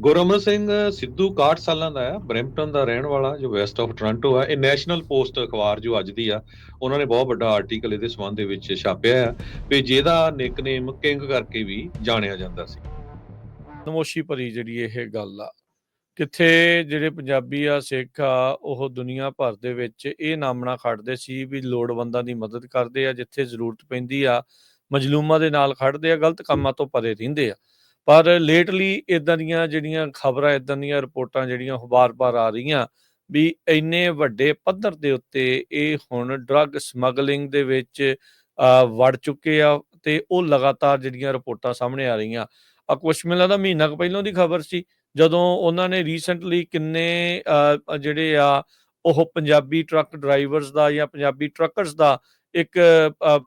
ਗੁਰਮਨ ਸਿੰਘ ਸਿੱਧੂ 61 ਸਾਲਾਂ ਦਾ ਆ, ਬ੍ਰੈਂਪਟਨ ਦਾ ਰਹਿਣ ਵਾਲਾ, ਜੋ ਵੈਸਟ ਆਫ ਟੋਰਾਂਟੋ ਆ, ਇਹ ਨੈਸ਼ਨਲ ਪੋਸਟ ਅਖਬਾਰ ਜੋ ਅੱਜ ਦੀ ਆ, ਉਹਨਾਂ ਨੇ ਬਹੁਤ ਵੱਡਾ ਆਰਟੀਕਲ ਇਹਦੇ ਸੰਬੰਧ ਦੇ ਵਿੱਚ ਛਾਪਿਆ ਆ, ਵੀ ਜਿਹਦਾ ਨਿਕਨੇਮ ਕਿੰਗ ਕਰਕੇ ਵੀ ਜਾਣਿਆ ਜਾਂਦਾ ਸੀ। ਨਮੋਸ਼ੀ ਭਰੀ ਜਿਹੜੀ ਇਹ ਗੱਲ ਆ, ਕਿੱਥੇ ਜਿਹੜੇ ਪੰਜਾਬੀ ਆ, ਸਿੱਖ ਆ, ਉਹ ਦੁਨੀਆ ਭਰ ਦੇ ਵਿੱਚ ਇਹ ਨਾਮਣਾ ਖੜਦੇ ਸੀ ਵੀ ਲੋੜਵੰਦਾਂ ਦੀ ਮਦਦ ਕਰਦੇ ਆ, ਜਿੱਥੇ ਜ਼ਰੂਰਤ ਪੈਂਦੀ ਆ, ਮਜਲੂਮਾਂ ਦੇ ਨਾਲ ਖੜਦੇ ਆ, ਗਲਤ ਕੰਮਾਂ ਤੋਂ ਪਰੇ ਰਹਿੰਦੇ ਆ। ਪਰ ਲੇਟਲੀ ਇਦਾਂ ਦੀਆਂ ਜਿਹੜੀਆਂ ਖਬਰਾਂ ਇਦਾਂ ਦੀਆਂ ਰਿਪੋਰਟਾਂ ਜਿਹੜੀਆਂ ਉਹ ਬਾਰ-ਬਾਰ ਆ ਰਹੀਆਂ ਵੀ ਇੰਨੇ ਵੱਡੇ ਪੱਧਰ ਦੇ ਉੱਤੇ ਇਹ ਹੁਣ ਡਰੱਗ ਸਮਗਲਿੰਗ ਦੇ ਵਿੱਚ ਵੜ ਚੁੱਕੇ ਆ ਤੇ ਉਹ ਲਗਾਤਾਰ ਜਿਹੜੀਆਂ ਰਿਪੋਰਟਾਂ ਸਾਹਮਣੇ ਆ ਰਹੀਆਂ। ਆ ਕੁਛ ਮੈਨੂੰ ਦਾ ਮਹੀਨਾ ਕੁ ਪਹਿਲਾਂ ਦੀ ਖਬਰ ਸੀ ਜਦੋਂ ਉਹਨਾਂ ਨੇ ਰੀਸੈਂਟਲੀ ਕਿੰਨੇ ਅ, ਜਿਹੜੇ ਆ ਉਹ ਪੰਜਾਬੀ ਟਰੱਕ ਡਰਾਈਵਰਸ ਦਾ ਜਾਂ ਪੰਜਾਬੀ ਟਰੱਕਰਸ ਦਾ ਇੱਕ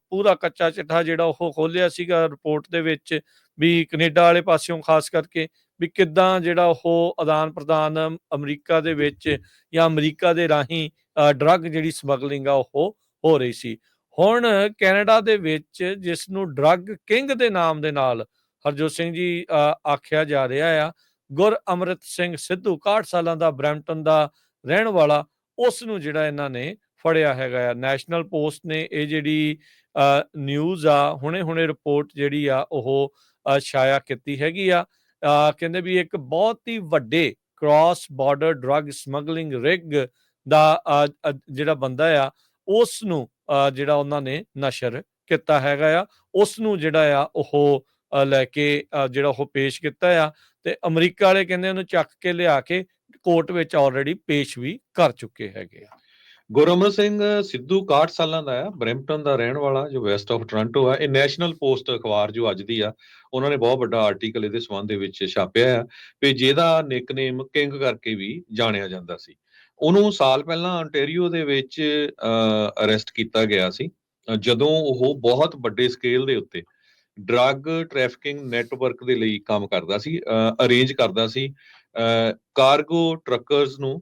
ਪੂਰਾ ਕੱਚਾ ਚਿੱਠਾ ਜਿਹੜਾ ਉਹ ਖੋਲਿਆ ਸੀਗਾ ਰਿਪੋਰਟ ਦੇ ਵਿੱਚ ਵੀ ਕੈਨੇਡਾ ਵਾਲੇ ਪਾਸਿਓਂ ਖਾਸ ਕਰਕੇ ਵੀ ਕਿੱਦਾਂ ਜਿਹੜਾ ਉਹ ਆਦਾਨ ਪ੍ਰਦਾਨ ਅਮਰੀਕਾ ਦੇ ਵਿੱਚ ਜਾਂ ਅਮਰੀਕਾ ਦੇ ਰਾਹੀਂ ਡਰੱਗ ਜਿਹੜੀ ਸਮਗਲਿੰਗ ਆ ਉਹ ਹੋ ਰਹੀ ਸੀ। ਹੁਣ ਕੈਨੇਡਾ ਦੇ ਵਿੱਚ ਜਿਸ ਨੂੰ ਡਰੱਗ ਕਿੰਗ ਦੇ ਨਾਮ ਦੇ ਨਾਲ ਹਰਜੋਤ ਸਿੰਘ ਜੀ ਆਖਿਆ ਜਾ ਰਿਹਾ ਆ, ਗੁਰ ਅੰਮ੍ਰਿਤ ਸਿੰਘ ਸਿੱਧੂ 61 ਸਾਲਾਂ ਦਾ ਬ੍ਰੈਂਪਟਨ ਦਾ ਰਹਿਣ ਵਾਲਾ ਉਸ ਨੂੰ ਜਿਹੜਾ ਇਹਨਾਂ ਨੇ ਫੜਿਆ ਹੈਗਾ ਆ। ਨੈਸ਼ਨਲ ਪੋਸਟ ਨੇ ਇਹ ਜਿਹੜੀ ਨਿਊਜ਼ ਆ, ਹੁਣੇ-ਹੁਣੇ ਰਿਪੋਰਟ ਜਿਹੜੀ ਆ ਉਹ ਅ, ਛਾਇਆ ਕੀਤੀ ਹੈਗੀ ਆ। ਕਹਿੰਦੇ ਵੀ ਇੱਕ ਬਹੁਤ ਹੀ ਵੱਡੇ cross border drug smuggling ring ਦਾ ਜਿਹੜਾ ਬੰਦਾ ਆ ਉਸ ਨੂੰ ਜਿਹੜਾ ਉਹਨਾਂ ਨੇ ਨਸ਼ਰ ਕੀਤਾ ਹੈਗਾ ਆ ਉਸ ਨੂੰ ਜਿਹੜਾ ਆ ਉਹ ਲੈ ਕੇ ਜਿਹੜਾ ਉਹ ਪੇਸ਼ ਕੀਤਾ ਆ ਤੇ ਅਮਰੀਕਾ ਵਾਲੇ ਕਹਿੰਦੇ ਉਹਨੂੰ ਚੱਕ ਕੇ ਲਿਆ ਕੇ ਕੋਰਟ ਵਿੱਚ ਆਲਰੇਡੀ ਪੇਸ਼ ਵੀ ਕਰ ਚੁੱਕੇ ਹੈਗੇ ਆ। ਗੁਰਮਨ ਸਿੰਘ ਸਿੱਧੂ 61 ਸਾਲਾਂ ਦਾ ਆ ਬ੍ਰੈਂਪਟਨ ਦਾ ਰਹਿਣ ਵਾਲਾ, ਜੋ ਵੈਸਟ ਆਫ ਟੋਰਾਂਟੋ ਆ, ਇਹ ਨੈਸ਼ਨਲ ਪੋਸਟ ਅਖਬਾਰ ਜੋ ਅੱਜ ਦੀ ਆ, ਉਹਨਾਂ ਨੇ ਬਹੁਤ ਵੱਡਾ ਆਰਟੀਕਲ ਇਹਦੇ ਸੰਬੰਧ ਦੇ ਵਿੱਚ ਛਾਪਿਆ ਆ, ਵੀ ਜਿਹਦਾ ਨਿਕਨੇਮ ਕਿੰਗ ਕਰਕੇ ਵੀ ਜਾਣਿਆ ਜਾਂਦਾ ਸੀ। ਉਹਨੂੰ ਸਾਲ ਪਹਿਲਾਂ ontario ਦੇ ਵਿੱਚ ਅਰੈਸਟ ਕੀਤਾ ਗਿਆ ਸੀ। ਜਦੋਂ ਉਹ ਬਹੁਤ ਵੱਡੇ ਸਕੇਲ ਦੇ ਉੱਤੇ ਡਰੱਗ ਟ੍ਰੈਫਿਕਿੰਗ ਨੈਟਵਰਕ ਦੇ ਲਈ ਕੰਮ ਕਰਦਾ ਸੀ ਅਰੇਂਜ ਕਰਦਾ ਸੀ ਕਾਰਗੋ ਟਰੱਕਰਸ ਨੂੰ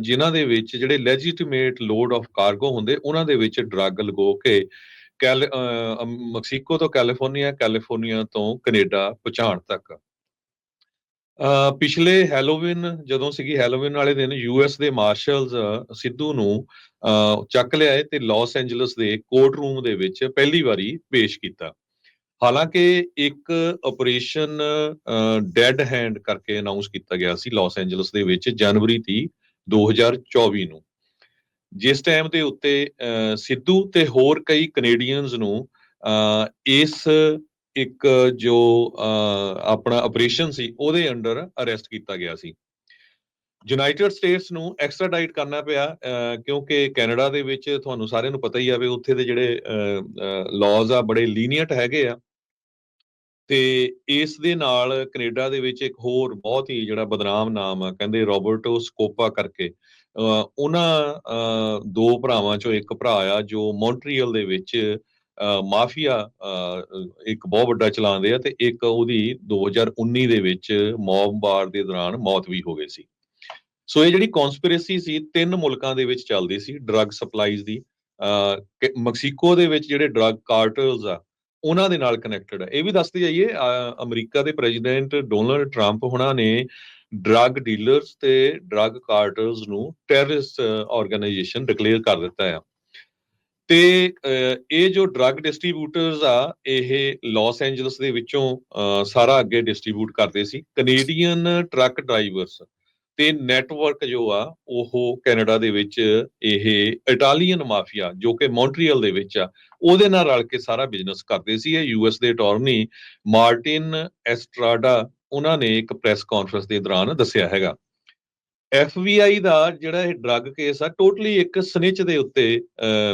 ਜਿਨ੍ਹਾਂ ਦੇ ਵਿੱਚ ਜਿਹੜੇ ਲੈਜੀਟੀਮੇਟ ਲੋਡ ਆਫ ਕਾਰਗੋ ਹੁੰਦੇ ਉਹਨਾਂ ਦੇ ਵਿੱਚ ਡਰੱਗ ਲਗੋ ਕੇ ਕੈਲ ਮੈਕਸੀਕੋ ਤੋਂ ਕੈਲੀਫੋਰਨੀਆ ਕੈਲੀਫੋਰਨੀਆ ਤੋਂ ਕੈਨੇਡਾ ਪਹੁੰਚਾਉਣ ਤੱਕ। ਅ, ਪਿਛਲੇ ਹੈਲੋਵਿਨ ਜਦੋਂ ਸੀਗੀ ਹੈਲੋਵਿਨ ਵਾਲੇ ਦਿਨ ਯੂਐਸ ਦੇ ਮਾਰਸ਼ਲਸ ਸਿੱਧੂ ਨੂੰ ਅ, ਚੱਕ ਲਿਆਏ ਤੇ ਲਾਸ ਐਂਜਲਸ ਦੇ ਕੋਰਟ ਰੂਮ ਦੇ ਵਿੱਚ ਪਹਿਲੀ ਵਾਰੀ ਪੇਸ਼ ਕੀਤਾ। ਹਾਲਾਂਕਿ ਇੱਕ ਆਪਰੇਸ਼ਨ ਡੈਡ ਹੈਂਡ ਕਰਕੇ ਅਨਾਉਂਸ ਕੀਤਾ ਗਿਆ ਸੀ ਲਾਸ ਐਂਜਲਸ ਦੇ ਵਿੱਚ ਜਨਵਰੀ 30 2024 ਨੂੰ। ਜਿਸ ਟਾਈਮ ਦੇ ਉੱਤੇ ਅਹ, ਸਿੱਧੂ ਤੇ ਹੋਰ ਕਈ ਕੈਨੇਡੀਅਨਸ ਨੂੰ ਇਸ ਇੱਕ ਜੋ ਅਹ, ਆਪਣਾ ਆਪਰੇਸ਼ਨ ਸੀ ਉਹਦੇ ਅੰਡਰ ਅਰੈਸਟ ਕੀਤਾ ਗਿਆ ਸੀ। ਯੂਨਾਈਟਿਡ ਸਟੇਟਸ ਨੂੰ ਐਕਸਟ੍ਰਾਡਾਈਟ ਕਰਨਾ ਪਿਆ ਅਹ, ਕਿਉਂਕਿ ਕੈਨੇਡਾ ਦੇ ਵਿੱਚ ਤੁਹਾਨੂੰ ਸਾਰਿਆਂ ਨੂੰ ਪਤਾ ਹੀ ਆ ਵੀ ਉੱਥੇ ਦੇ ਜਿਹੜੇ ਲਾਜ਼ ਆ ਬੜੇ ਲੀਨੀਅੰਟ ਹੈਗੇ ਆ। ਤੇ ਇਸ ਦੇ ਨਾਲ ਕੈਨੇਡਾ ਦੇ ਵਿੱਚ ਇੱਕ ਹੋਰ ਬਹੁਤ ਹੀ ਜਿਹੜਾ ਬਦਨਾਮ ਨਾਮ ਆ, ਕਹਿੰਦੇ ਰੋਬਰਟੋ ਸਕੋਪਾ ਕਰਕੇ ਉਹਨਾਂ ਦੋ ਭਰਾਵਾਂ ਚੋਂ ਇੱਕ ਭਰਾ ਆ ਜੋ ਮੌਂਟਰੀਅਲ ਦੇ ਵਿੱਚ ਮਾਫੀਆ ਇੱਕ ਬਹੁਤ ਵੱਡਾ ਚਲਾਉਂਦੇ ਆ ਤੇ ਇੱਕ ਉਹਦੀ 2019 ਦੇ ਵਿੱਚ ਮੌਬ ਬਾਰ ਦੇ ਦੌਰਾਨ ਮੌਤ ਵੀ ਹੋ ਗਈ ਸੀ। ਸੋ ਇਹ ਜਿਹੜੀ ਕਨਸਪੀਰੇਸੀ ਸੀ, ਤਿੰਨ ਮੁਲਕਾਂ ਦੇ ਵਿੱਚ ਚੱਲਦੀ ਸੀ ਡਰੱਗ ਸਪਲਾਈਜ਼ ਦੀ, ਅਹ ਮੈਕਸੀਕੋ ਦੇ ਵਿੱਚ ਜਿਹੜੇ ਡਰੱਗ ਕਾਰਟਲਸ ਆ ਉਹਨਾਂ ਦੇ ਨਾਲ ਕਨੈਕਟਡ ਹੈ ਇਹ ਵੀ ਦੱਸਦੇ ਜਾਈਏ ਅਮਰੀਕਾ ਦੇ ਪ੍ਰੈਜ਼ੀਡੈਂਟ ਡੋਨਲਡ ਟਰੰਪ ਉਹਨਾਂ ਨੇ ਡਰੱਗ ਡੀਲਰਸ ਤੇ ਡਰੱਗ ਕਾਰਟਲਸ ਨੂੰ ਟੈਰਰਿਸਟ ਆਰਗੇਨਾਈਜੇਸ਼ਨ ਡਿਕਲੇਅਰ ਕਰ ਦਿੱਤਾ ਹੈ ਤੇ ਇਹ ਜੋ ਡਰੱਗ ਡਿਸਟ੍ਰੀਬਿਊਟਰਸ ਆ ਇਹ ਲਾਸ ਐਂਜਲਸ ਦੇ ਵਿੱਚੋਂ ਅ, ਸਾਰਾ ਅੱਗੇ ਡਿਸਟ੍ਰੀਬਿਊਟ ਕਰਦੇ ਸੀ। ਕੈਨੇਡੀਅਨ ਟਰੱਕ ਡਰਾਈਵਰਸ ਤੇ ਨੈਟਵਰਕ ਜੋ ਆ ਉਹ ਕੈਨੇਡਾ ਦੇ ਵਿੱਚ ਇਹ ਇਟਾਲੀਅਨ ਮਾਫੀਆ ਜੋ ਕਿ ਮੌਂਟਰੀਅਲ ਦੇ ਵਿੱਚ ਆ ਉਹਦੇ ਨਾਲ ਰਲ ਕੇ ਸਾਰਾ ਬਿਜ਼ਨਸ ਕਰਦੇ ਸੀ। ਇਹ ਯੂਐਸ ਦੇ ਅਟਾਰਨੀ ਮਾਰਟਿਨ ਐਸਟਰਾਡਾ ਉਹਨਾਂ ਨੇ ਇੱਕ ਪ੍ਰੈਸ ਕਾਨਫਰੰਸ ਦੇ ਦੌਰਾਨ ਦੱਸਿਆ ਹੈਗਾ। ਐਫਬੀਆਈ ਦਾ ਜਿਹੜਾ ਇਹ ਡਰੱਗ ਕੇਸ ਆ ਟੋਟਲੀ ਇੱਕ ਸਨਿਚ ਦੇ ਉੱਤੇ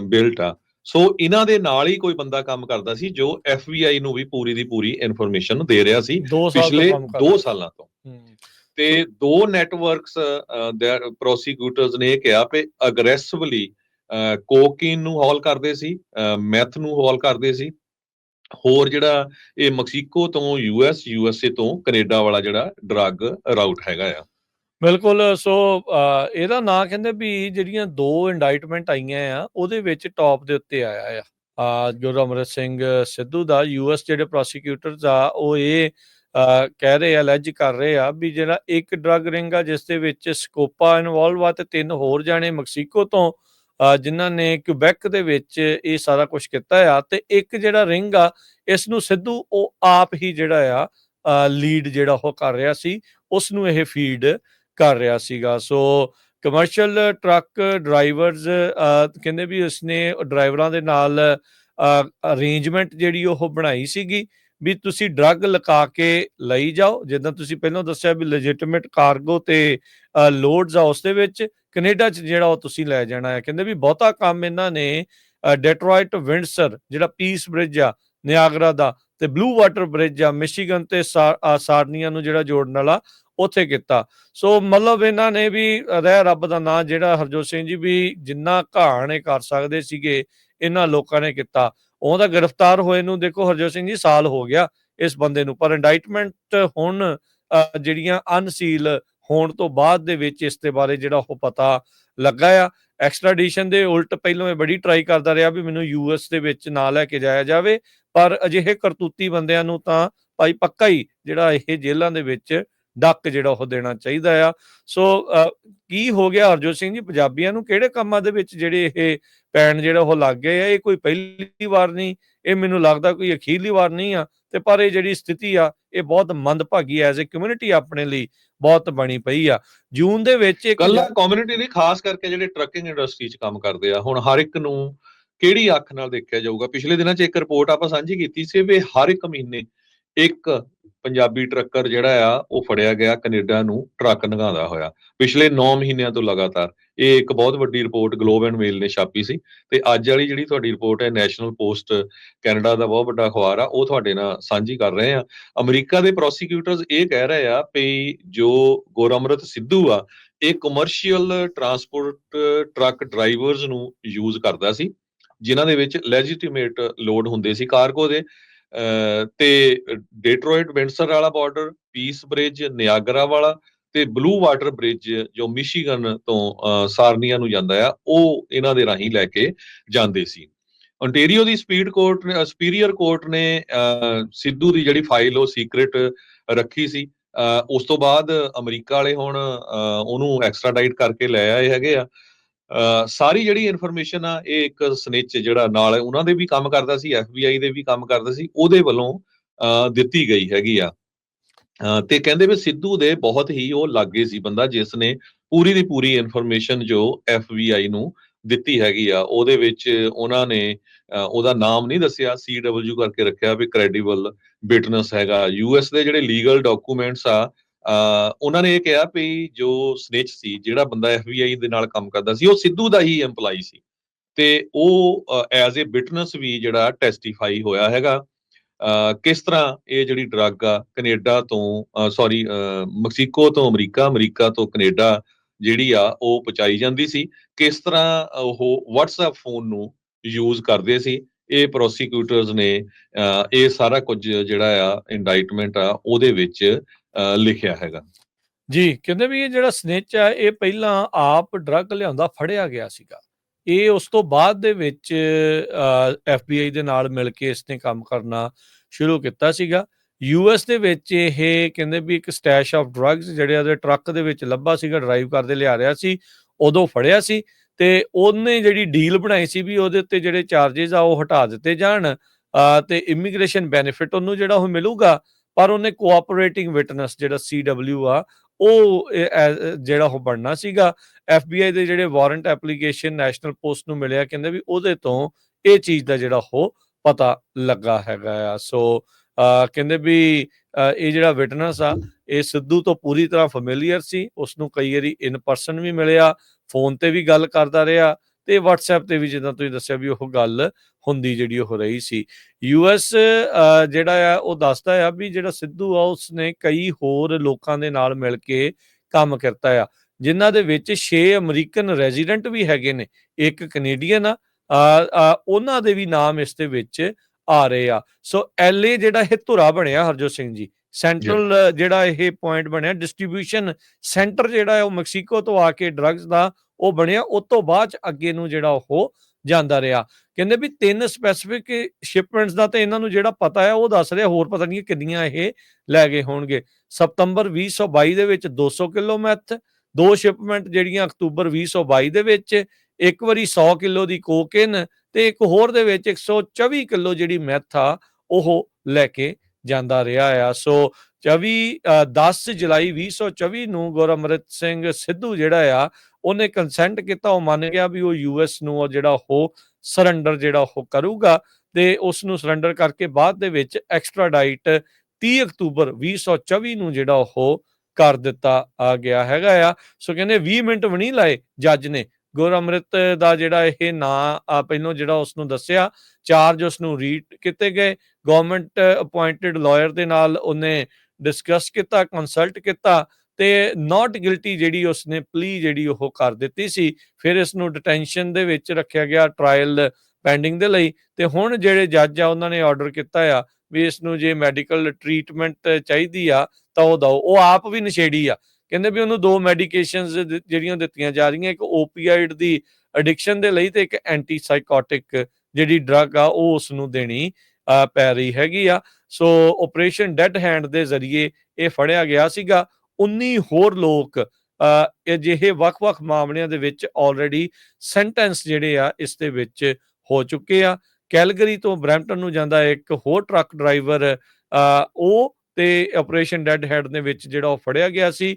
ਬਿਲਟ ਆ। ਸੋ ਇਹਨਾਂ ਦੇ ਨਾਲ ਹੀ ਕੋਈ ਬੰਦਾ ਕੰਮ ਕਰਦਾ ਸੀ ਜੋ ਐਫਬੀਆਈ ਨੂੰ ਵੀ ਪੂਰੀ ਦੀ ਪੂਰੀ ਇਨਫੋਰਮੇਸ਼ਨ ਦੇ ਰਿਹਾ ਸੀ 2 ਸਾਲ ਤੋਂ ਪਿਛਲੇ ਕੰਮ ਕਰ 2 ਸਾਲਾਂ ਤੋਂ। ਹੂੰ। ਤੇ ਦੋ ਨੈਟਵਰਕਸ ਪ੍ਰੋਸੀਕਿਊਟਰਸ ਨੇ ਕਿਹਾ ਕਿ ਅਗਰੈਸਿਵਲੀ ਕੋਕੀਨ ਨੂੰ ਹੌਲ ਕਰਦੇ ਸੀ ਮੈਥ ਨੂੰ ਹੌਲ ਕਰਦੇ ਸੀ। ਹੋਰ ਜਿਹੜਾ ਇਹ ਮੈਕਸੀਕੋ ਤੋਂ ਯੂਐਸ ਯੂਐਸਏ ਤੋਂ ਕੈਨੇਡਾ ਵਾਲਾ ਜਿਹੜਾ ਡਰੱਗ ਰਾਊਟ ਹੈਗਾ ਆ। ਬਿਲਕੁਲ, ਸੋ ਇਹਦਾ ਨਾਂ ਕਹਿੰਦੇ ਵੀ ਜਿਹੜੀਆਂ ਦੋ ਇੰਡਾਈਟਮੈਂਟ ਆਈਆਂ ਆ, ਉਹਦੇ ਵਿੱਚ ਟੌਪ ਦੇ ਉੱਤੇ ਆਇਆ ਆ। ਜੋ ਅਮਰਿਤ ਸਿੰਘ ਸਿੱਧੂ ਦਾ ਯੂਐਸ ਜਿਹੜੇ ਪ੍ਰੋਸੀਕਿਊਟਰਸ ਆ, ਉਹ ਇਹ ਕਹਿ ਰਹੇ ਆ ਅਲੈਜ ਕਰ ਰਹੇ ਆ ਵੀ ਜਿਹੜਾ ਇੱਕ ਡਰੱਗ ਰਿੰਗ ਆ, ਜਿਸ ਦੇ ਵਿੱਚ ਸਕੋਪਾ ਇਨਵੋਲਵ ਆ ਤੇ ਤਿੰਨ ਹੋਰ ਜਾਣੇ ਮੈਕਸੀਕੋ ਤੋਂ ਜਿਨ੍ਹਾਂ ਨੇ ਕਿਊਬੈਕ ਦੇ ਵਿੱਚ ਇਹ ਸਾਰਾ ਕੁਝ ਕੀਤਾ ਆ ਤੇ ਇੱਕ ਜਿਹੜਾ ਰਿੰਗ ਆ, ਇਸ ਨੂੰ ਸਿੱਧੂ ਉਹ ਆਪ ਹੀ ਜਿਹੜਾ ਆ ਲੀਡ ਜਿਹੜਾ ਉਹ ਕਰ ਰਿਹਾ ਸੀ, ਉਸ ਨੂੰ ਇਹ ਫੀਡ ਕਰ ਰਿਹਾ ਸੀਗਾ। ਸੋ ਕਮਰਸ਼ੀਅਲ ਟਰੱਕ ਡਰਾਈਵਰਸ ਕਹਿੰਦੇ ਵੀ ਉਸਨੇ ਡਰਾਈਵਰਾਂ ਦੇ ਨਾਲ ਅਰੇਂਜਮੈਂਟ ਜਿਹੜੀ ਉਹ ਬਣਾਈ ਸੀਗੀ ਵੀ ਤੁਸੀਂ ਡਰੱਗ ਲਗਾ ਕੇ ਲਈ ਜਾਓ, ਜਿੱਦਾਂ ਤੁਸੀਂ ਪਹਿਲਾਂ ਦੱਸਿਆ ਵੀ ਲੈਜਿਟਿਮੇਟ ਕਾਰਗੋ ਤੇ ਲੋਡਸ ਆ ਉਸ ਦੇ ਵਿੱਚ, ਕੈਨੇਡਾ ਚ ਜਿਹੜਾ ਉਹ ਤੁਸੀਂ ਲੈ ਜਾਣਾ ਹੈ ਕਹਿੰਦੇ ਵੀ ਬਹੁਤਾ ਕੰਮ ਇਹਨਾਂ ਨੇ ਡੈਟਰੋਇਟ ਵਿੰਡਸਰ ਜਿਹੜਾ ਪੀਸ ਬ੍ਰਿਜ ਆ ਨਿਆਗਰਾ ਦਾ ਤੇ ਬਲੂ ਵਾਟਰ ਬ੍ਰਿਜ ਆ ਮਿਸ਼ੀਗਨ ਤੇ ਸਾ- ਸਾਰਨੀਆ ਨੂੰ ਜਿਹੜਾ ਜੋੜਨ ਵਾਲਾ, ਉੱਥੇ ਕੀਤਾ। ਸੋ ਮਤਲਬ ਇਹਨਾਂ ਨੇ ਵੀ ਰਹਿ ਰੱਬ ਦਾ ਨਾਂ ਜਿਹੜਾ ਹਰਜੋਤ ਸਿੰਘ ਜੀ ਵੀ ਜਿੰਨਾ ਘਾਣ ਇਹ ਕਰ ਸਕਦੇ ਸੀਗੇ, ਇਹਨਾਂ ਲੋਕਾਂ ਨੇ ਕੀਤਾ। ਉਹਦਾ ਗ੍ਰਿਫਤਾਰ ਹੋਏ ਨੂੰ ਦੇਖੋ ਹਰਜੋਤ ਸਿੰਘ ਜੀ ਸਾਲ ਹੋ ਗਿਆ ਇਸ ਬੰਦੇ ਨੂੰ, ਪਰ ਇੰਡਾਈਟਮੈਂਟ ਹੁਣ ਜਿਹੜੀਆਂ ਅਨਸੀਲ ਹੋਣ ਤੋਂ ਬਾਅਦ ਦੇ ਵਿੱਚ ਇਸ ਦੇ ਬਾਰੇ ਜਿਹੜਾ ਉਹ ਪਤਾ ਲੱਗਾ ਆ। ਐਕਸਟ੍ਰੈਡੀਸ਼ਨ ਦੇ ਉਲਟ ਪਹਿਲਾਂ ਇਹ ਬੜੀ ਟਰਾਈ ਕਰਦਾ ਰਿਹਾ ਵੀ ਮੈਨੂੰ ਯੂਐਸ ਦੇ ਵਿੱਚ ਨਾ ਲੈ ਕੇ ਜਾਇਆ ਜਾਵੇ, ਪਰ ਅਜਿਹੇ ਕਰਤੂਤੀ ਬੰਦਿਆਂ ਨੂੰ ਤਾਂ ਭਾਈ ਪੱਕਾ ਹੀ ਜਿਹੜਾ ਇਹ ਜੇਲ੍ਹਾਂ ਦੇ ਵਿੱਚ ਡੱਕ ਜਿਹੜਾ ਉਹ ਦੇਣਾ ਚਾਹੀਦਾ ਆ। ਸੋ ਕੀ ਹੋ ਗਿਆ ਹਰਜੋਤ ਸਿੰਘ ਜੀ? ਪੰਜਾਬੀਆਂ ਨੂੰ ਕਿਹੜੇ ਕੰਮਾਂ ਦੇ ਵਿੱਚ ਜਿਹੜੇ ਇਹ ਪੈਣ ਜਿਹੜਾ ਉਹ ਲੱਗ ਗਏ ਆ? ਇਹ ਕੋਈ ਪਹਿਲੀ ਵਾਰ ਨਹੀਂ, ਇਹ ਮੈਨੂੰ ਲੱਗਦਾ ਕੋਈ ਅਖੀਰਲੀ ਵਾਰ ਨਹੀਂ ਆ। ਤੇ ਪਰ ਇਹ ਜਿਹੜੀ ਸਥਿਤੀ ਆ, ਇਹ ਬਹੁਤ ਮੰਦਭਾਗੀ ਐਜ਼ ਅ ਕਮਿਊਨਿਟੀ ਆਪਣੇ ਲਈ ਬਹੁਤ ਬਣੀ ਪਈ ਆ। ਜੂਨ ਦੇ ਵਿੱਚ ਇੱਕ ਕੱਲਾ ਕਮਿਊਨਿਟੀ ਨਹੀਂ, ਖਾਸ ਕਰਕੇ ਜਿਹੜੇ ਟਰੱਕਿੰਗ ਇੰਡਸਟਰੀ 'ਚ ਕੰਮ ਕਰਦੇ ਆ। ਹੁਣ ਹਰ ਇੱਕ ਨੂੰ ਕਿਹੜੀ ਅੱਖ ਨਾਲ ਦੇਖਿਆ ਜਾਊਗਾ? ਪਿਛਲੇ ਦਿਨਾਂ 'ਚ ਇੱਕ ਰਿਪੋਰਟ ਆਪਾਂ ਸਾਂਝੀ ਕੀਤੀ ਸੀ ਵੀ ਹਰ ਇੱਕ ਮਹੀਨੇ ਇੱਕ ਪੰਜਾਬੀ ਟਰੱਕਰ ਜਿਹੜਾ ਆ, ਉਹ ਫੜਿਆ ਗਿਆ ਕੈਨੇਡਾ ਨੂੰ, ਟਰੱਕ ਨਗਾਉਂਦਾ ਹੋਇਆ। ਪਿਛਲੇ 9 ਮਹੀਨਿਆਂ ਤੋਂ ਲਗਾਤਾਰ। ਇਹ ਇੱਕ ਬਹੁਤ ਵੱਡੀ ਰਿਪੋਰਟ ਗਲੋਬ ਐਂਡ ਮੇਲ ਨੇ ਛਾਪੀ ਸੀ। ਤੇ ਅੱਜ ਵਾਲੀ ਜਿਹੜੀ ਤੁਹਾਡੀ ਰਿਪੋਰਟ ਹੈ ਨੈਸ਼ਨਲ ਪੋਸਟ ਕੈਨੇਡਾ ਦਾ ਬਹੁਤ ਵੱਡਾ ਅਖਬਾਰ ਆ, ਉਹ ਤੁਹਾਡੇ ਨਾਲ ਸਾਂਝੀ ਕਰ ਰਹੇ ਆ ਅਮਰੀਕਾ ਦੇ ਪ੍ਰੋਸੀਕਿਊਟਰਸ ਇਹ ਕਹਿ ਰਹੇ ਆ ਵੀ ਜੋ ਗੋਰਮਰਤ ਸਿੱਧੂ ਆ, ਇਹ ਕਮਰਸ਼ੀਅਲ ਟਰਾਂਸਪੋਰਟ ਟਰੱਕ ਡਰਾਈਵਰਸ ਨੂੰ ਯੂਜ਼ ਕਰਦਾ ਸੀ, ਜਿਨ੍ਹਾਂ ਦੇ ਵਿੱਚ ਲੈਜੀਟੀਮੇਟ ਲੋਡ ਹੁੰਦੇ ਸੀ ਕਾਰਗੋ ਦੇ। ਤੇ ਡੇਟਰੋਇਟ ਵਿੰਡਸਰ ਵਾਲਾ ਬਾਰਡਰ ਪੀਸ ਬ੍ਰਿਜ ਨਿਆਗਰਾ ਵਾਲਾ ਤੇ ਬਲੂ ਵਾਟਰ ਬ੍ਰਿਜ ਜੋ ਮਿਸ਼ੀਗਨ ਤੋਂ ਸਾਰਨੀਆ ਨੂੰ ਜਾਂਦਾ ਆ ਉਹ ਇਹਨਾਂ ਦੇ ਰਾਹੀਂ ਲੈ ਕੇ ਜਾਂਦੇ ਸੀ। ontario ਦੀ ਸਪੀਡ ਕੋਰਟ ਸੁਪੀਰੀਅਰ ਕੋਰਟ ਨੇ ਅਹ, ਸਿੱਧੂ ਦੀ ਜਿਹੜੀ ਫਾਈਲ ਉਹ ਸੀਕ੍ਰੀਟ ਰੱਖੀ ਸੀ। ਅਹ, ਉਸ ਤੋਂ ਬਾਅਦ ਅਮਰੀਕਾ ਵਾਲੇ ਹੁਣ ਅਹ, ਉਹਨੂੰ ਐਕਸਟ੍ਰਾਡਾਈਟ ਕਰਕੇ ਲੈ ਆਏ ਹੈਗੇ ਆ। ਸਾਰੀ ਜਿਹੜੀ ਇਨਫੋਰਮੇਸ਼ਨ ਆ, ਇਹ ਇੱਕ ਸਨਿਚ ਜਿਹੜਾ ਨਾਲ ਉਹਨਾਂ ਦੇ ਵੀ ਕੰਮ ਕਰਦਾ ਸੀ FBI ਦੇ ਵੀ ਕੰਮ ਕਰਦਾ ਸੀ, ਉਹਦੇ ਵੱਲੋਂ ਦਿੱਤੀ ਗਈ ਹੈਗੀ ਆ। ਤੇ ਕਹਿੰਦੇ ਵੀ ਸਿੱਧੂ ਦੇ ਬਹੁਤ ਹੀ ਉਹ ਲਾਗੇ ਸੀ ਬੰਦਾ, ਜਿਸ ਨੇ ਪੂਰੀ ਦੀ ਪੂਰੀ ਇਨਫੋਰਮੇਸ਼ਨ ਜੋ FBI ਨੂੰ ਦਿੱਤੀ ਹੈਗੀ ਆ, ਉਹਦੇ ਵਿੱਚ ਉਹਨਾਂ ਨੇ ਉਹਦਾ ਨਾਮ ਨਹੀਂ ਦੱਸਿਆ CW ਕਰਕੇ ਰੱਖਿਆ ਵੀ ਕ੍ਰੈਡੀਬਲ ਵਿਟਨੈਸ ਹੈਗਾ। ਯੂਐਸ ਦੇ ਜਿਹੜੇ ਲੀਗਲ ਡਾਕੂਮੈਂਟਸ ਆ ਉਹਨਾਂ ਨੇ ਇਹ ਕਿਹਾ ਵੀ ਜੋ ਸਨਿਚ ਸੀ ਜਿਹੜਾ ਬੰਦਾ FBI ਦੇ ਨਾਲ ਕੰਮ ਕਰਦਾ ਸੀ ਉਹ ਸਿੱਧੂ ਦਾ ਹੀ EMPLOYE ਸੀ। ਤੇ ਉਹ ਐਜ਼ ਅ ਵਿਟਨੈਸ ਵੀ ਜਿਹੜਾ ਟੈਸਟੀਫਾਈ ਹੋਇਆ ਹੈਗਾ ਕਿਸ ਤਰ੍ਹਾਂ ਇਹ ਜਿਹੜੀ ਡਰੱਗ ਆ ਕੈਨੇਡਾ ਤੋਂ ਸੌਰੀ ਮੈਕਸੀਕੋ ਤੋਂ ਅਮਰੀਕਾ ਅਮਰੀਕਾ ਤੋਂ ਕੈਨੇਡਾ ਜਿਹੜੀ ਆ ਉਹ ਪਹੁੰਚਾਈ ਜਾਂਦੀ ਸੀ। ਕਿਸ ਤਰ੍ਹਾਂ ਉਹ WhatsApp ਫੋਨ ਨੂੰ ਯੂਜ਼ ਕਰਦੇ ਸੀ ਇਹ ਪ੍ਰੋਸੀਕਿਊਟਰਸ ਨੇ ਅਹ, ਇਹ ਸਾਰਾ ਕੁਝ ਜਿਹੜਾ ਆ ਇੰਡਾਈਟਮੈਂਟ ਆ ਉਹਦੇ ਵਿੱਚ ਲਿਖਿਆ ਹੈਗਾ। ਜੀ, ਕਹਿੰਦੇ ਵੀ ਇਹ ਜਿਹੜਾ ਸਨੇਚ ਆ ਇਹ ਪਹਿਲਾਂ ਆਪ ਡਰੱਗ ਲਿਆਉਂਦਾ, ਫੜਿਆ ਗਿਆ ਸੀਗਾ। ਇਹ ਉਸ ਤੋਂ ਬਾਅਦ ਦੇ ਵਿੱਚ FBI ਦੇ ਨਾਲ ਮਿਲ ਕੇ ਇਸਨੇ ਕੰਮ ਕਰਨਾ ਸ਼ੁਰੂ ਕੀਤਾ ਸੀਗਾ। ਯੂਐਸ ਦੇ ਵਿੱਚ ਇਹ ਕਹਿੰਦੇ ਵੀ ਇੱਕ ਸਟੈਸ਼ ਆਫ ਡਰੱਗਸ ਜਿਹੜੇ ਉਹਦੇ ਟਰੱਕ ਦੇ ਵਿੱਚ ਲੱਭਾ ਸੀਗਾ, ਡਰਾਈਵ ਕਰਦੇ ਲਿਆ ਰਿਹਾ ਸੀ, ਉਦੋਂ ਫੜਿਆ ਸੀ ਤੇ ਉਹਨੇ ਜਿਹੜੀ ਡੀਲ ਬਣਾਈ ਸੀ ਵੀ ਉਹਦੇ ਉੱਤੇ ਜਿਹੜੇ ਚਾਰजेस ਆ, ਉਹ ਹਟਾ ਦਿੱਤੇ ਜਾਣ। ਤੇ ਇਮੀਗ੍ਰੇਸ਼ਨ ਬੈਨੀਫਿਟ ਉਹਨੂੰ ਜਿਹੜਾ ਉਹ ਮਿਲੂਗਾ ਪਰ ਉਹਨੇ ਕੋਆਪਰੇਟਿੰਗ ਵਿਟਨੈਸ ਜਿਹੜਾ CW ਆ, ਉਹ ਜਿਹੜਾ ਉਹ ਬਣਨਾ ਸੀਗਾ FBI ਦੇ ਜਿਹੜੇ ਵਾਰੰਟ ਐਪਲੀਕੇਸ਼ਨ ਨੈਸ਼ਨਲ ਪੋਸਟ ਨੂੰ ਮਿਲਿਆ, ਕਹਿੰਦੇ ਵੀ ਉਹਦੇ ਤੋਂ ਇਹ ਚੀਜ਼ ਦਾ ਜਿਹੜਾ ਉਹ ਪਤਾ ਲੱਗਾ ਹੈਗਾ ਆ। ਸੋ ਕਹਿੰਦੇ ਵੀ ਇਹ ਜਿਹੜਾ ਵਿਟਨੈਸ ਆ, ਇਹ ਸਿੱਧੂ ਤੋਂ ਪੂਰੀ ਤਰ੍ਹਾਂ ਫੈਮਿਲੀਅਰ ਸੀ ਉਸ ਨੂੰ ਕਈ ਵਾਰੀ ਇਨ ਪਰਸਨ ਵੀ ਮਿਲਿਆ ਫੋਨ ਤੇ ਵੀ ਗੱਲ ਕਰਦਾ ਰਿਹਾ ਤੇ WhatsApp ਤੇ ਵੀ ਜਿੱਦਾਂ ਤੁਸੀਂ ਦੱਸਿਆ ਵੀ ਉਹ ਗੱਲ ਹੁੰਦੀ ਜਿਹੜੀ ਉਹ ਰਹੀ ਸੀ। ਯੂਐਸ ਜਿਹੜਾ ਆ, ਉਹ ਦੱਸਦਾ ਆ ਵੀ ਜਿਹੜਾ ਸਿੱਧੂ ਆ, ਉਸਨੇ ਕਈ ਹੋਰ ਲੋਕਾਂ ਦੇ ਨਾਲ ਮਿਲ ਕੇ ਕੰਮ ਕੀਤਾ ਆ, ਜਿਨ੍ਹਾਂ ਦੇ ਵਿੱਚ 6 ਅਮਰੀਕਨ ਰੈਜ਼ੀਡੈਂਟ ਵੀ ਹੈਗੇ ਨੇ, ਇੱਕ ਕੈਨੇਡੀਅਨ ਆ ਉਹਨਾਂ ਦੇ ਵੀ ਨਾਮ ਇਸ ਦੇ ਵਿੱਚ ਆ ਰਹੇ ਆ। ਸੋ ਐਲਏ ਜਿਹੜਾ ਇਹ ਧੁਰਾ ਬਣਿਆ, ਹਰਜੋਤ ਸਿੰਘ ਜੀ ਸੈਂਟਰਲ ਜਿਹੜਾ ਇਹ ਪੁਆਇੰਟ ਬਣਿਆ ਡਿਸਟ੍ਰੀਬਿਊਸ਼ਨ ਸੈਂਟਰ ਜਿਹੜਾ ਹੈ ਉਹ ਮੈਕਸੀਕੋ ਤੋਂ ਆ ਕੇ ਡਰੱਗਸ ਦਾ ਉਹ ਬਣਿਆ ਉਸ ਤੋਂ ਬਾਅਦ ਚ ਅੱਗੇ ਨੂੰ ਜਿਹੜਾ ਉਹ ਜਾਂਦਾ ਰਿਹਾ। ਕਹਿੰਦੇ ਵੀ ਤਿੰਨ ਸਪੈਸੀਫਿਕ ਸ਼ਿਪਮੈਂਟਸ ਦਾ ਤੇ ਇਹਨਾਂ ਨੂੰ ਜਿਹੜਾ ਪਤਾ ਹੈ ਉਹ ਦੱਸ ਰਿਹਾ ਹੋਰ ਪਤਾ ਨਹੀਂ ਕਿੰਨੀਆਂ ਇਹ ਲੈ ਗਏ ਹੋਣਗੇ। ਸਤੰਬਰ 2022 ਦੇ ਵਿੱਚ 200 ਕਿਲੋ ਮੈਥ ਦੋ ਸ਼ਿਪਮੈਂਟ ਜਿਹੜੀਆਂ ਅਕਤੂਬਰ 2022 ਦੇ ਵਿੱਚ ਇੱਕ ਵਾਰੀ 100 ਕਿਲੋ ਦੀ ਕੋਕੇਨ ਤੇ ਇੱਕ ਹੋਰ ਦੇ ਵਿੱਚ 124 ਕਿਲੋ ਜਿਹੜੀ ਮੈਥ ਆ ਉਹ ਲੈ ਕੇ ਜਾਂਦਾ ਰਿਹਾ ਆ। ਸੋ 24 ਅ, 10 ਜੁਲਾਈ 2024 ਨੂੰ ਗੁਰਅਮਰਿਤ ਸਿੰਘ ਸਿੱਧੂ ਜਿਹੜਾ ਆ ਉਹਨੇ ਕੰਸੈਂਟ ਕੀਤਾ ਉਹ ਮੰਨ ਗਿਆ ਵੀ ਉਹ ਯੂਐਸ ਨੂੰ ਉਹ ਜਿਹੜਾ ਉਹ ਸਰੈਂਡਰ ਜਿਹੜਾ ਉਹ ਕਰੂਗਾ ਤੇ ਉਸ ਨੂੰ ਸਰੈਂਡਰ ਕਰਕੇ ਬਾਅਦ ਦੇ ਵਿੱਚ ਐਕਸਟ੍ਰਾਡਾਈਟ 30 ਅਕਤੂਬਰ 2024 ਨੂੰ ਜਿਹੜਾ ਉਹ ਕਰ ਦਿੱਤਾ ਆ ਗਿਆ ਹੈਗਾ ਆ। ਸੋ ਕਹਿੰਦੇ 20 ਮਿੰਟ ਵੀ ਨਹੀਂ ਲਾਏ ਜੱਜ ਨੇ। ਗੁਰ ਅੰਮ੍ਰਿਤ ਦਾ ਜਿਹੜਾ ਇਹ ਨਾਂ ਪਹਿਲੋਂ ਜਿਹੜਾ ਉਸ ਨੂੰ ਦੱਸਿਆ ਚਾਰਜ ਉਸ ਨੂੰ ਰੀਡ ਕੀਤੇ ਗਏ ਗਵਰਨਮੈਂਟ ਅਪਾਇੰਟਡ ਲਾਇਰ ਦੇ ਨਾਲ ਉਹਨੇ ਡਿਸਕਸ ਕੀਤਾ ਕੰਸਲਟ ਕੀਤਾ ਤੇ ਨਾਟ ਗਿਲਟੀ ਜਿਹੜੀ ਉਸਨੇ ਪਲੀ ਜਿਹੜੀ ਉਹ ਕਰ ਦਿੱਤੀ ਸੀ, ਫਿਰ ਇਸ ਨੂੰ ਡਿਟੈਂਸ਼ਨ ਦੇ ਵਿੱਚ ਰੱਖਿਆ ਗਿਆ ਟ੍ਰਾਇਲ ਪੈਂਡਿੰਗ ਦੇ ਲਈ ਤੇ ਹੁਣ ਜਿਹੜੇ ਜੱਜ ਆ ਉਹਨਾਂ ਨੇ ਆਰਡਰ ਕੀਤਾ ਆ ਵੀ ਇਸ ਨੂੰ ਜੇ ਮੈਡੀਕਲ ਟ੍ਰੀਟਮੈਂਟ ਚਾਹੀਦੀ ਆ ਤਾਂ ਉਹ ਦਓ, ਉਹ ਆਪ ਵੀ ਨਸ਼ੇੜੀ ਆ। ਕਹਿੰਦੇ ਵੀ ਉਹਨੂੰ ਦੋ ਮੈਡੀਕੇਸ਼ਨਸ ਜਿਹੜੀਆਂ ਦਿੱਤੀਆਂ ਜਾ ਰਹੀਆਂ ਇੱਕ ਓਪੀਆਇਡ ਦੀ ਐਡਿਕਸ਼ਨ ਦੇ ਲਈ ਤੇ ਇੱਕ ਐਂਟੀਸਾਈਕੋਟਿਕ ਜਿਹੜੀ ਡਰੱਗ ਆ ਉਹ ਉਸ ਨੂੰ ਦੇਣੀ ਪੈ ਰਹੀ ਹੈਗੀ ਆ। ਸੋ ਆਪਰੇਸ਼ਨ ਡੈਡ ਹੈਂਡ ਦੇ ਜ਼ਰੀਏ ਇਹ ਫੜਿਆ ਗਿਆ ਸੀਗਾ। 19 ਹੋਰ ਲੋਕ ਅ, ਅਜਿਹੇ ਵੱਖ-ਵੱਖ ਮਾਮਲਿਆਂ ਦੇ ਵਿੱਚ ਆਲਰੇਡੀ ਸੈਂਟੈਂਸ ਜਿਹੜੇ ਆ ਇਸ ਦੇ ਵਿੱਚ ਹੋ ਚੁੱਕੇ ਆ। ਕੈਲਗਰੀ ਤੋਂ ਬਰੈਂਪਟਨ ਨੂੰ ਜਾਂਦਾ ਇੱਕ ਹੋਰ ਟਰੱਕ ਡਰਾਈਵਰ ਉਹ ਤੇ ਆਪਰੇਸ਼ਨ ਡੈਡ ਹੈਡ ਦੇ ਵਿੱਚ ਜਿਹੜਾ ਉਹ ਫੜਿਆ ਗਿਆ ਸੀ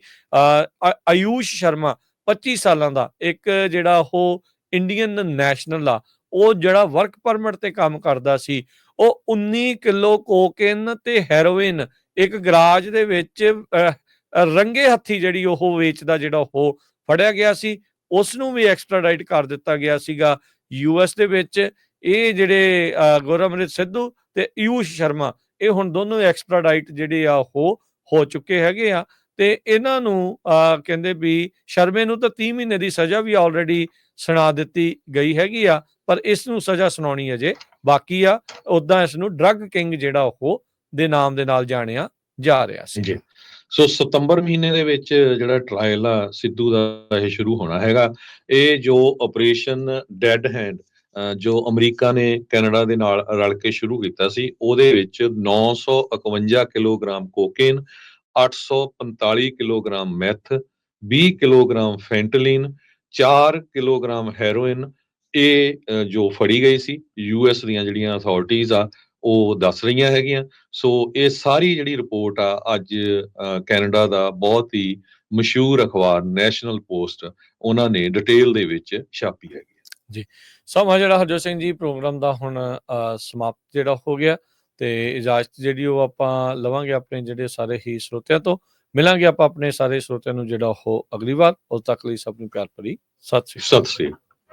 ਆਯੂਸ਼ ਸ਼ਰਮਾ 25 ਸਾਲਾਂ ਦਾ ਇੱਕ ਜਿਹੜਾ ਉਹ ਇੰਡੀਅਨ ਨੈਸ਼ਨਲ ਆ ਉਹ ਜਿਹੜਾ ਵਰਕ ਪਰਮਿਟ ਤੇ ਕੰਮ ਕਰਦਾ ਸੀ ਉਹ 19 ਕਿਲੋ ਕੋਕੇਨ ਤੇ ਹੈਰੋਇਨ ਇੱਕ ਗਰਾਜ ਦੇ ਵਿੱਚ ਰੰਗੇ ਹੱਥੀ ਜਿਹੜੀ ਉਹ ਵੇਚਦਾ ਜਿਹੜਾ ਉਹ ਫੜਿਆ ਗਿਆ ਸੀ ਉਸ ਨੂੰ ਵੀ ਐਕਸਟ੍ਰਾਡਾਈਟ ਕਰ ਦਿੱਤਾ ਗਿਆ ਸੀਗਾ ਯੂਐਸ ਦੇ ਵਿੱਚ ਇਹ ਜਿਹੜੇ ਅ, ਗੁਰਅਮਰਿਤ ਸਿੱਧੂ ਤੇ ਆਯੂਸ਼ ਸ਼ਰਮਾ ਇਹ ਹੁਣ ਦੋਨੋਂ ਐਕਸਟ੍ਰਾਡਾਈਟ ਜਿਹੜੇ ਆ ਉਹ ਹੋ ਚੁੱਕੇ ਹੈਗੇ ਆ ਤੇ ਇਹਨਾਂ ਨੂੰ ਕਹਿੰਦੇ ਵੀ ਸ਼ਰਮੇ ਨੂੰ ਤਾਂ 30 ਮਹੀਨੇ ਦੀ ਸਜ਼ਾ ਵੀ ਆਲਰੇਡੀ ਸੁਣਾ ਦਿੱਤੀ ਗਈ ਹੈਗੀ ਆ, ਪਰ ਇਸ ਨੂੰ ਸਜ਼ਾ ਸੁਣਾਉਣੀ ਅਜੇ ਬਾਕੀ ਆ ਉਦਾਂ ਇਸ ਨੂੰ ਡਰੱਗ ਕਿੰਗ ਜਿਹੜਾ ਉਹ ਦੇ ਨਾਮ ਦੇ ਨਾਲ ਜਾਣਿਆ ਜਾ ਰਿਹਾ ਸੀ। ਜੀ। ਸੋ ਸਤੰਬਰ ਮਹੀਨੇ ਦੇ ਵਿੱਚ ਜਿਹੜਾ ਟ੍ਰਾਇਲ ਆ, ਸਿੱਧੂ ਦਾ ਇਹ ਸ਼ੁਰੂ ਹੋਣਾ ਹੈਗਾ। ਇਹ ਜੋ ਆਪਰੇਸ਼ਨ ਡੈਡ ਹੈਂਡ ਜੋ ਅਮਰੀਕਾ ਨੇ ਕੈਨੇਡਾ ਦੇ ਨਾਲ ਰਲ ਕੇ ਸ਼ੁਰੂ ਕੀਤਾ ਸੀ, ਉਹਦੇ ਵਿੱਚ 951 kilogram cocaine 845 kilogram meth 20 kilogram fentanyl 4 kilogram heroin. ਇਹ ਜੋ ਫੜੀ ਗਈ ਸੀ ਯੂਐਸ ਦੀਆਂ ਜਿਹੜੀਆਂ ਅਥਾਰਟੀਆਂ ਆ, ਉਹ ਦੱਸ ਰਹੀਆਂ ਹੈਗੀਆਂ। ਸੋ ਇਹ ਸਾਰੀ ਜਿਹੜੀ ਰਿਪੋਰਟ ਆ, ਅੱਜ ਕੈਨੇਡਾ ਦਾ ਬਹੁਤ ਹੀ ਮਸ਼ਹੂਰ ਅਖਬਾਰ ਨੈਸ਼ਨਲ ਪੋਸਟ, ਉਹਨਾਂ ਨੇ ਡਿਟੇਲ ਦੇ ਵਿੱਚ ਛਾਪੀ ਜੀ। ਸਮਾਂ ਜਿਹੜਾ ਹਰਜੋਤ ਸਿੰਘ ਜੀ ਪ੍ਰੋਗਰਾਮ ਦਾ ਹੁਣ ਅ, ਸਮਾਪਤ ਜਿਹੜਾ ਹੋ ਗਿਆ ਤੇ ਇਜਾਜ਼ਤ ਜਿਹੜੀ ਉਹ ਆਪਾਂ ਲਵਾਂਗੇ ਆਪਣੇ ਜਿਹੜੇ ਸਾਰੇ ਹੀ ਸਰੋਤਿਆਂ ਤੋਂ। ਮਿਲਾਂਗੇ ਆਪਾਂ ਆਪਣੇ ਸਾਰੇ ਸਰੋਤਿਆਂ ਨੂੰ ਜਿਹੜਾ ਉਹ ਅਗਲੀ ਵਾਰ। ਉਦੋਂ ਤੱਕ ਲਈ ਸਭ ਨੂੰ ਪਿਆਰ ਭਰੀ। ਸਤਿ ਸ਼੍ਰੀ ਅਕਾਲ। ਸਤਿ ਸ੍ਰੀ ਅਕਾਲ।